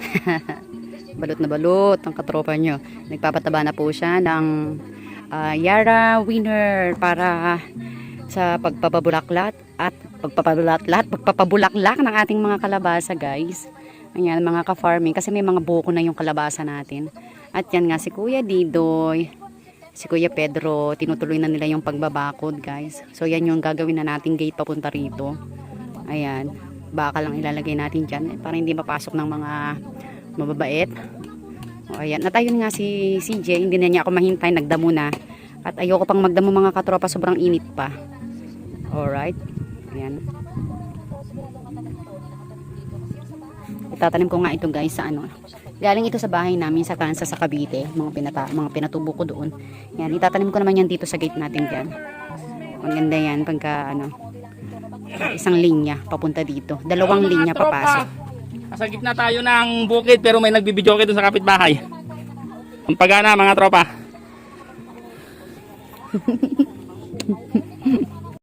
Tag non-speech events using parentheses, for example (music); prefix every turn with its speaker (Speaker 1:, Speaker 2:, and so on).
Speaker 1: (laughs) balot na balot ang katropa nyo. Nagpapataba na po siya ng ah, Yara Winner para sa pagpapabulaklat at pagpapabulaklat, pagpapabulaklak ng ating mga kalabasa guys. Ayan, mga ka-farming. Kasi may mga buko na yung kalabasa natin. At yan nga si Kuya Didoy, si Kuya Pedro, tinutuloy na nila yung pagbabakod guys. So yan yung gagawin na nating gate papunta rito. Ayan, baka lang ilalagay natin dyan eh, para hindi mapasok ng mga mababait. O ayan, at nga si CJ, hindi na niya ako mahintay, nagdamo na. At ayoko pang magdamo mga katropa, sobrang init pa. Alright, ayan. Itatanim ko nga ito guys sa ano. Galing ito sa bahay namin sa Kansas sa Cavite, mga pinata mga pinatubo ko doon. Yan, itatanim ko naman yan dito sa gate natin diyan. Ang ganda yan pagka ano isang linya papunta dito. Dalawang
Speaker 2: Mga
Speaker 1: linya papasok.
Speaker 2: Nasa gitna tayo ng bukid pero may nagbibidyo doon sa kapitbahay. Ang pagana mga tropa. (laughs)